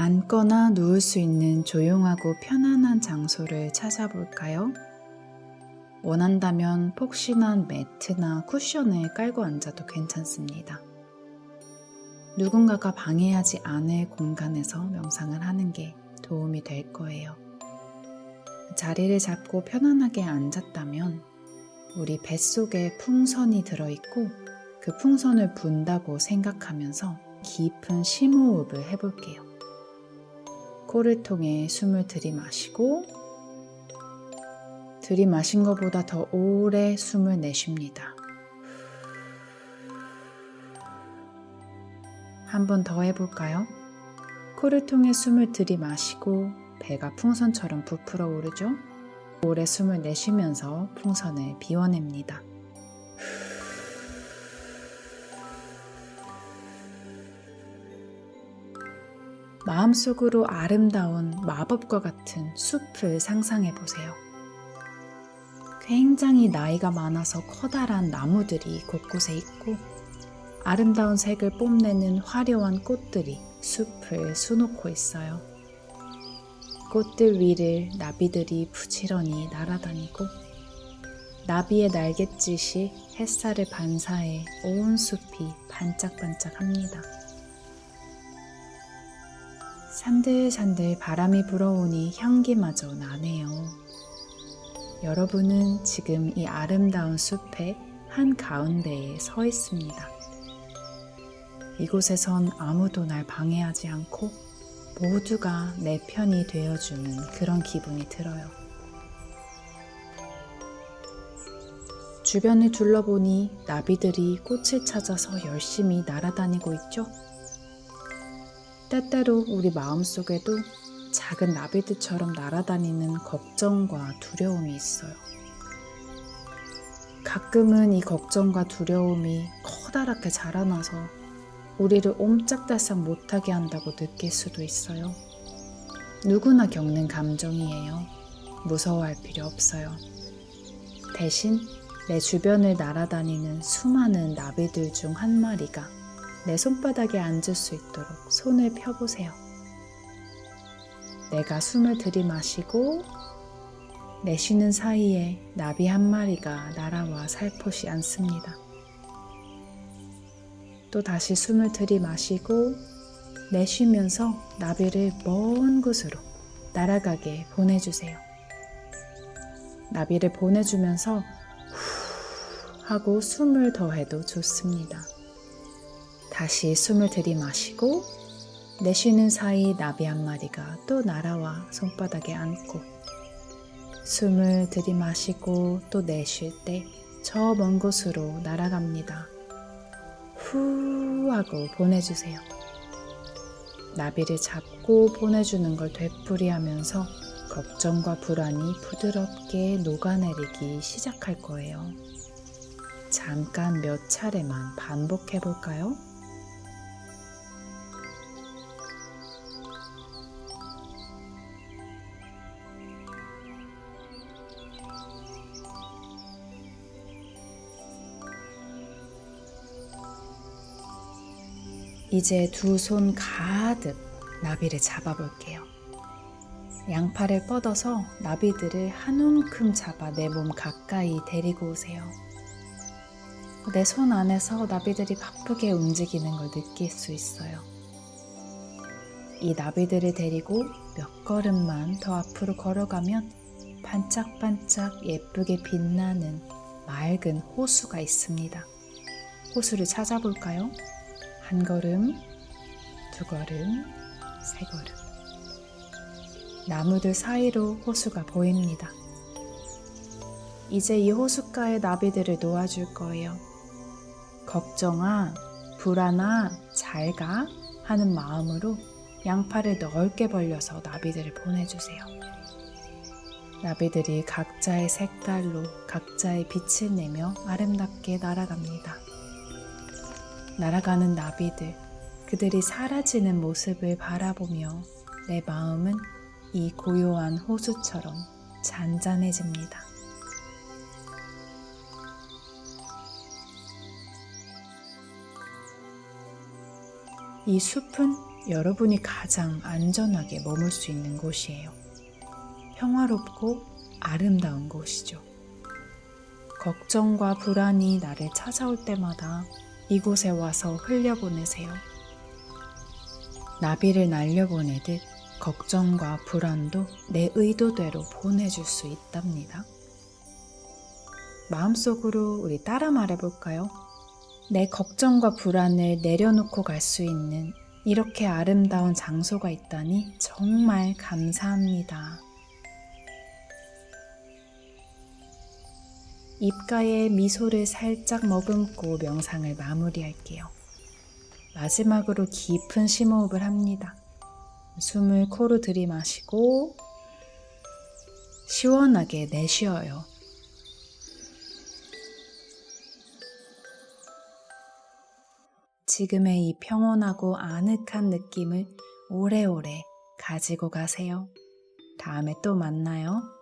앉거나 누울 수 있는 조용하고 편안한 장소를 찾아볼까요? 원한다면 폭신한 매트나 쿠션을 깔고 앉아도 괜찮습니다. 누군가가 방해하지 않을 공간에서 명상을 하는 게 도움이 될 거예요. 자리를 잡고 편안하게 앉았다면 우리 뱃속에 풍선이 들어있고 그 풍선을 분다고 생각하면서 깊은 심호흡을 해볼게요. 코를 통해 숨을 들이마시고 들이마신 것보다 더 오래 숨을 내쉽니다. 한 번 더 해볼까요? 코를 통해 숨을 들이마시고 배가 풍선처럼 부풀어 오르죠? 오래 숨을 내쉬면서 풍선을 비워냅니다. 마음속으로 아름다운 마법과 같은 숲을 상상해 보세요. 굉장히 나이가 많아서 커다란 나무들이 곳곳에 있고 아름다운 색을 뽐내는 화려한 꽃들이 숲을 수놓고 있어요. 꽃들 위를 나비들이 부지런히 날아다니고 나비의 날갯짓이 햇살을 반사해 온 숲이 반짝반짝합니다. 산들산들 바람이 불어오니 향기마저 나네요. 여러분은 지금 이 아름다운 숲의 한 가운데에 서 있습니다. 이곳에선 아무도 날 방해하지 않고 모두가 내 편이 되어주는 그런 기분이 들어요. 주변을 둘러보니 나비들이 꽃을 찾아서 열심히 날아다니고 있죠. 때때로 우리 마음속에도 작은 나비들처럼 날아다니는 걱정과 두려움이 있어요. 가끔은 이 걱정과 두려움이 커다랗게 자라나서 우리를 옴짝달싹 못하게 한다고 느낄 수도 있어요. 누구나 겪는 감정이에요. 무서워할 필요 없어요. 대신 내 주변을 날아다니는 수많은 나비들 중 한 마리가 내 손바닥에 앉을 수 있도록 손을 펴보세요. 내가 숨을 들이마시고 내쉬는 사이에 나비 한 마리가 날아와 살포시 앉습니다. 또 다시 숨을 들이마시고 내쉬면서 나비를 먼 곳으로 날아가게 보내주세요. 나비를 보내주면서 후 하고 숨을 더해도 좋습니다. 다시 숨을 들이마시고 내쉬는 사이 나비 한 마리가 또 날아와 손바닥에 앉고 숨을 들이마시고 또 내쉴 때 저 먼 곳으로 날아갑니다. 후 하고 보내주세요. 나비를 잡고 보내주는 걸 되풀이하면서 걱정과 불안이 부드럽게 녹아내리기 시작할 거예요. 잠깐 몇 차례만 반복해 볼까요? 이제 두 손 가득 나비를 잡아볼게요. 양팔을 뻗어서 나비들을 한 움큼 잡아 내 몸 가까이 데리고 오세요. 내 손 안에서 나비들이 바쁘게 움직이는 걸 느낄 수 있어요. 이 나비들을 데리고 몇 걸음만 더 앞으로 걸어가면 반짝반짝 예쁘게 빛나는 맑은 호수가 있습니다. 호수를 찾아볼까요? 한 걸음, 두 걸음, 세 걸음. 나무들 사이로 호수가 보입니다. 이제 이 호숫가에 나비들을 놓아줄 거예요. 걱정아, 불안아, 잘 가 하는 마음으로 양팔을 넓게 벌려서 나비들을 보내주세요. 나비들이 각자의 색깔로 각자의 빛을 내며 아름답게 날아갑니다. 날아가는 나비들, 그들이 사라지는 모습을 바라보며 내 마음은 이 고요한 호수처럼 잔잔해집니다. 이 숲은 여러분이 가장 안전하게 머물 수 있는 곳이에요. 평화롭고 아름다운 곳이죠. 걱정과 불안이 나를 찾아올 때마다 이곳에 와서 흘려보내세요. 나비를 날려보내듯 걱정과 불안도 내 의도대로 보내줄 수 있답니다. 마음속으로 우리 따라 말해볼까요? 내 걱정과 불안을 내려놓고 갈 수 있는 이렇게 아름다운 장소가 있다니 정말 감사합니다. 입가에 미소를 살짝 머금고 명상을 마무리할게요. 마지막으로 깊은 심호흡을 합니다. 숨을 코로 들이마시고 시원하게 내쉬어요. 지금의 이 평온하고 아늑한 느낌을 오래오래 가지고 가세요. 다음에 또 만나요.